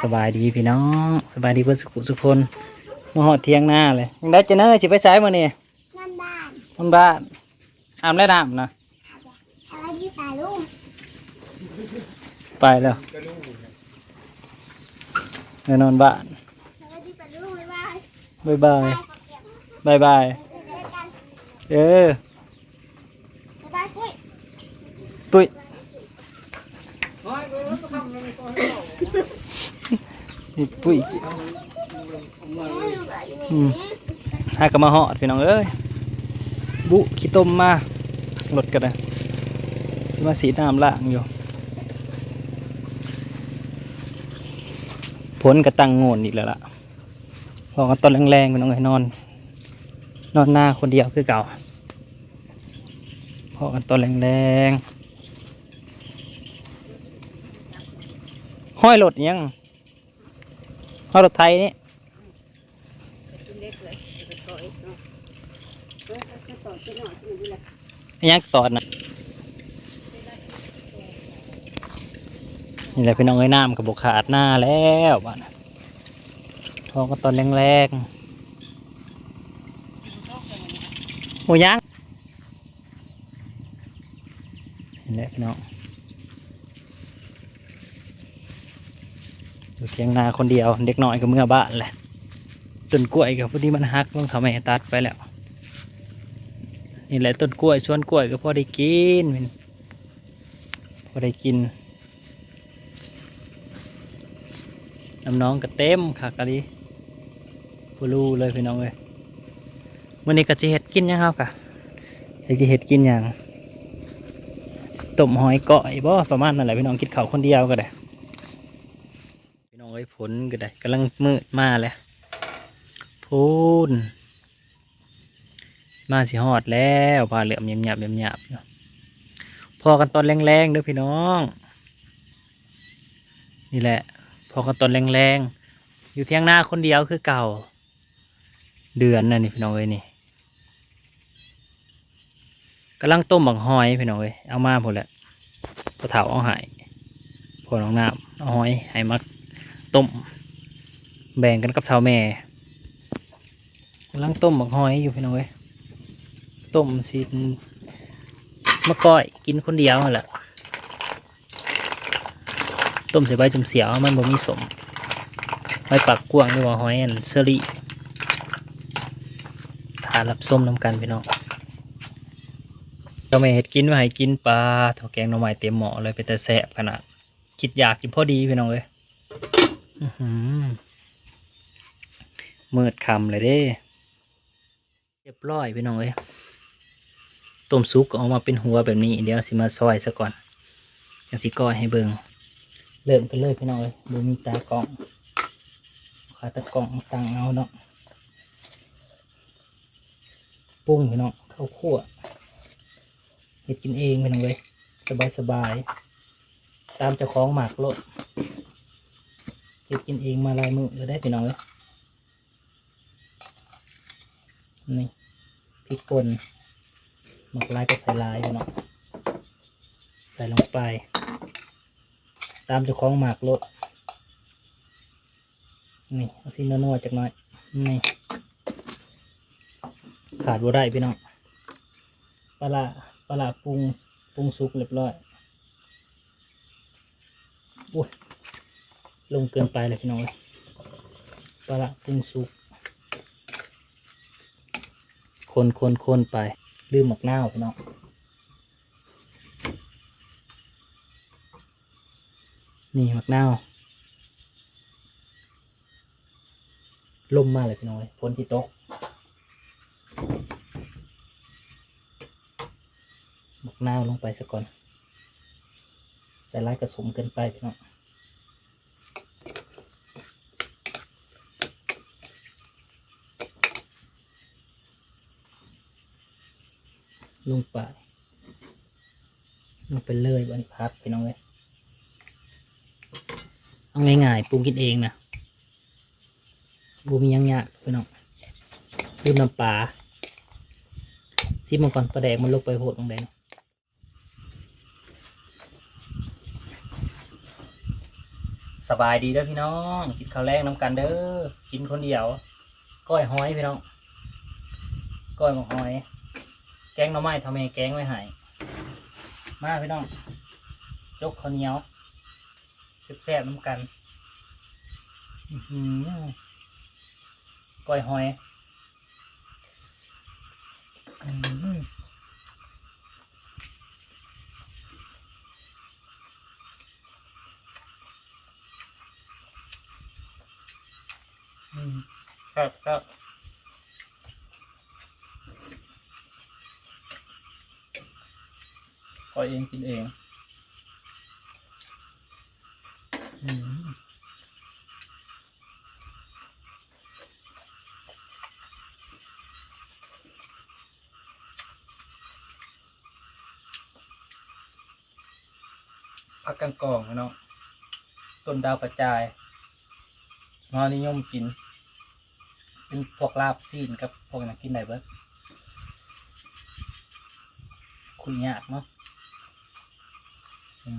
สบายดีพี่น้องสบายดีเพื่อนสุขสุขคนมาหอดเที่ยงหน้าเลยยังได้เจเนอร์จิไปใช้มาเนี่ยนั่นบ้านมันบ้านอาบแล้วน้ำนะอะไรที่ตาลุงไปแล้วไปนอนบ้านอะไรที่ตาลุงบ๊ายบายบายบายเจอกันบายบายเออบ๊ายบายคุยตุ้ย นี่ปุ้ยอืมหากมาหอดพี่น้องเอ้ย บุขี้ต้มมาหลดกันนะที่มาสีน้ำล่างอยู่ผลกระตังโงนอีกแล้วล่ะพอกันตอนแรงๆพี่น้องเอ้ยนอน นอนหน้าคนเดียวคือเก่าพอกันตอนแรงๆห้อยรถยัง ห้อรถไทยนี่ยังตอดนะนี่แหละพี่น้องเอ้ยน้ำกับบกขาดหน้าแล้วบ้านน่ะพอกันตอนแรงๆหมูย่างนี่แหละพี่น้อง อยู่เทียงนาคนเดียว เด็กน้อยก็เมื่อบ้านแหละต้นกล้วยกับพอดีมันหักลงทำให้ตัดไปแล้วนี่แหละต้นกล้วยชวนกล้วยก็พอได้กินมันพอได้กินน้ำน้องก็เต็มคักะดิพูรูเลยพี่น้องเลยวันนี้ก็จะเห็ดกินยังครับกะจะเห็ดกินอย่างต้มหอยเกาะไอ้บ่ประมาณนั่นแหละพี่น้องกินข้าวคนเดียวก็ได้ พี่น้องเอ้ยผลก็ได้กำลังมืดมาแล้วพูนมาสิฮอดแล้วพาเหลือมหยาบหยาบหยาบๆอยู่พอกันตอนแรงๆเด้อพี่น้อง นี่แหละ พอกันตอนแรงๆอยู่เที่ยงหน้าคนเดียวคือเก่า เดือนนั่นนี่พี่น้องเอ้ยนี่กำลังต้มบักหอยพี่น้องเอ้ยเอามาพอแหละพอเถาเอาหายพอน้องน้ำเอาหอยให้มา ต้ม แบ่งกันกับเถาแม่กำลังต้มบักหอยอยู่พี่น้องเอ้ยต้มสิมะก้อยกินคนเดียวนั่นแหละต้มใส่ใบจุ่มเสียวมันบ่มีสมหอยปักกวางหรือว่าหอยอันเซรีทานรับส้มน้ำกันพี่น้องก็ไม่เห็ดกินว่าให้กินปลาเถาแกงหน่อไม้เต็มหม้อเลยไปแต่แสบขนาดคิดอยากกินพอดีพี่น้องเลย มืดคำเลยเด้เรียบร้อยพี่น้องเลยต้มซุปก็ออกมาเป็นหัวแบบนี้ เดี๋ยวสิมาซอยซะก่อนจังสิก้อยให้เบิงเริ่มกันเลยพี่น้องเลยดูมีตากล้องขาตากล้องตังเอาเนาะปรุงพี่น้องข้าวคั่วเฮ็ดกินเองไปน้องเลยสบายสบายตามเจ้าของหมากรถ เฮ็ดกินเองมาลายมือเลยได้พี่น้องเลยนี่พริกป่นหมักลายก็ใส่ลายพี่น้องใส่ลงไป ตามเจ้าของหมากรถนี่เอาซีนัวๆจากน่อยนี่ขาดบ่ได้พี่น้องปลาปลาปรุงปรุงสุกเรียบร้อยโอ้ย ลงเกินไปเลยพี่น้องเลยปลาปรุงสุก คนคนคนไป ลืมหมักนาวพี่น้องนี่หมักนาวลมมาเลยพี่น้องเลยฝนที่ตกหมกนาวลงไปซะก่อนใส่ลายกระสมเกินไปพี่น้อง ลงไปลงไปเลยบันพักพี่น้องเลยเอาง่ายๆปรุงกินเองนะบูมียังยากพี่น้องดูน้ำปลาซิมมันก่อนปลาแดกมันลงไปโหดลงแดงสบายดีเด้อพี่น้องกินข้าวแรงน้ำกันเด้อกินคนเดียว ก้อยหอยพี่น้อง ก้อยหมกหอย แกงหน่อไม้ทำไมแกงไว้ให้มาพี่น้องจกข้าวเหนียวแซ่บๆน้ำกันก้อยหอยครับครับ อยเองกินเองอืมผักกังกองพี่น้องต้นดาวกระจายมานิยมกิน เป็นพวกลาบซีนกับพวกนักกินไหนเบิดคุยยากเนาะ แกง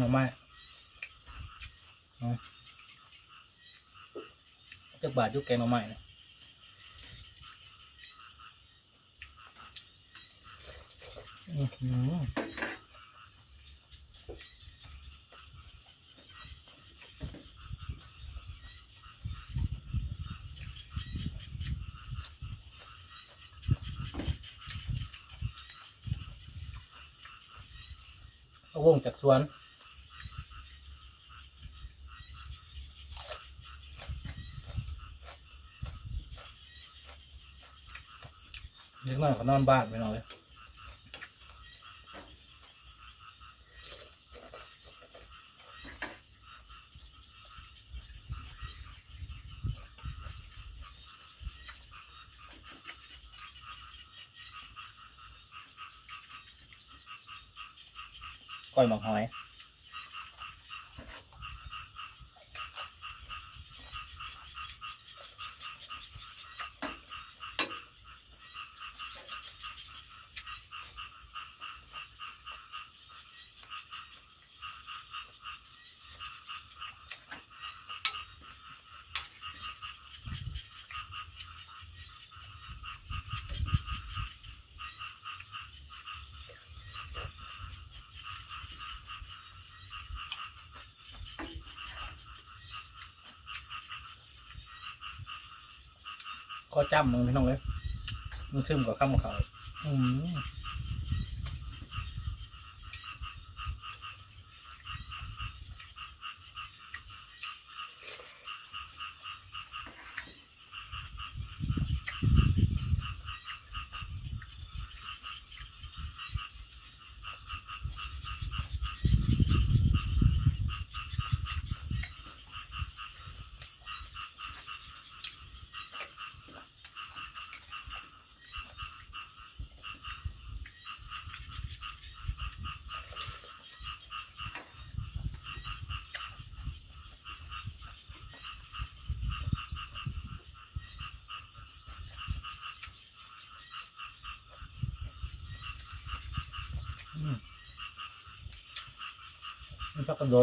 หน่อไม้เอาจักบาทอยุกแกงหน่อไม้นะอื้อหือเอา วงจากสวนเด็กน้อยก็นอนบ้านไปหน่อย ก้อยหมองหอย ก็จำมึงพี่น้องเลยมึงซึมกับข้ามเขาอืม มันพักกระโ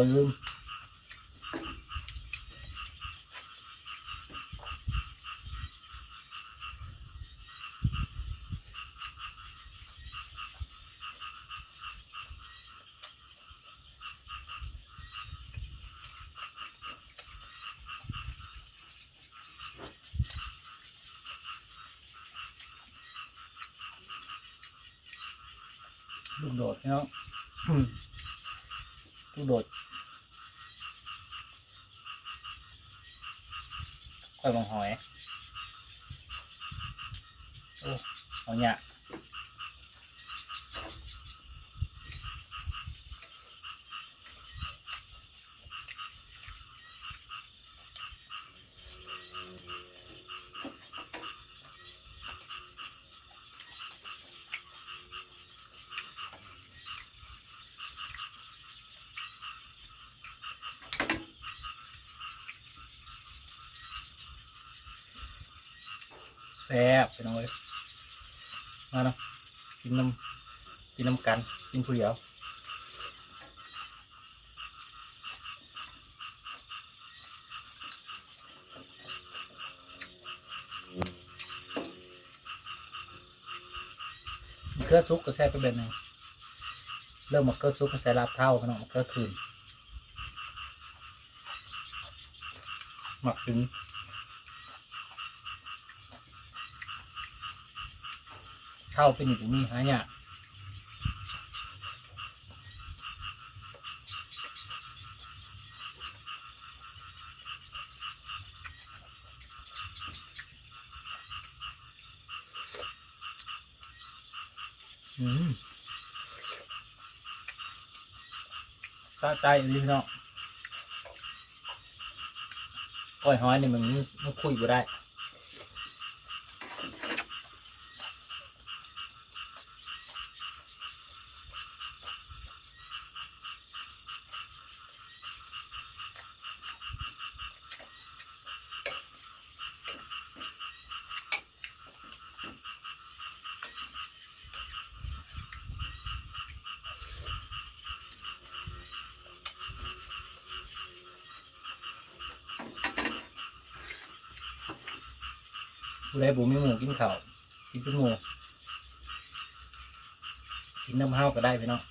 ดด ลืมลูกโดดพี่น้องอืมลูกโดดก้อยบางหอย โอ้เอาเนี่ย แซ่บพี่น้องเลยมาเนาะกินน้ำกินน้ำกันกินผู้เดียวมะเขือซุกก็ใส่บไปแบบนึงเริ่มมะเขือซุกก็ใส่ลาบเท่าขนมมะเขือคืนหมักถึง เท่าเป็นอยู่ตรงนี้ฮะเนี่ยอืมสะใจเลยพี่น้องก้อยหอยนี่มันมันคุยบ่ได้ ผู้ใดบุมีหมูกินข้าวกินเป็นหมูกินน้ำห้าวก็ได้พี่น้อง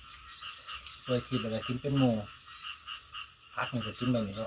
โดยคิดแล้วก็กินเป็นหมูพักหนึ่งก็กินแบบนี้ก็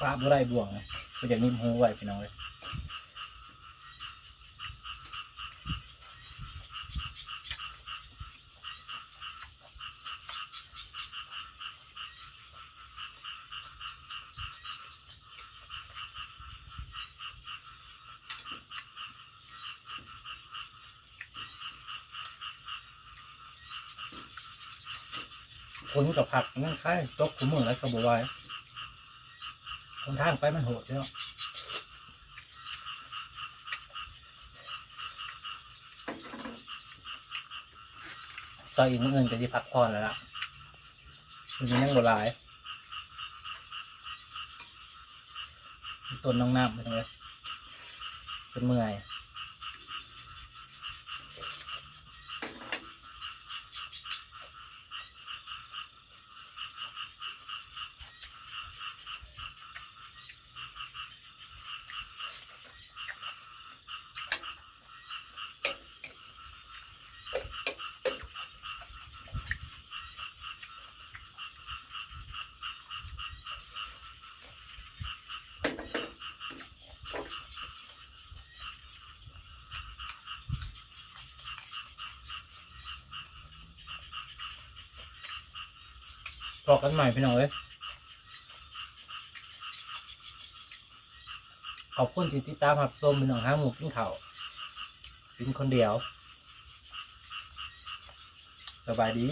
ฟ้าบ่ได้บ่วงเลยก็อย่างนี้หูไว้พี่น้องเลยคนกับผักนั่งคล้ายตกขุมมือแล้วก็บวาย คนทางไปมันโหดเนาะซอยอีกมื้ออื่นก็จะพักผ่อนแล้วล่ะมันยังนั่งบหลายต้นน้องน้ำไปตรงเลยเป็นเมื่อย พอกันใหม่พี่น้องเอ้ยขอบคุณที่ติดตามหับชมพี่น้องห้าหมูกินข้าวกินคนเดียว สบายดี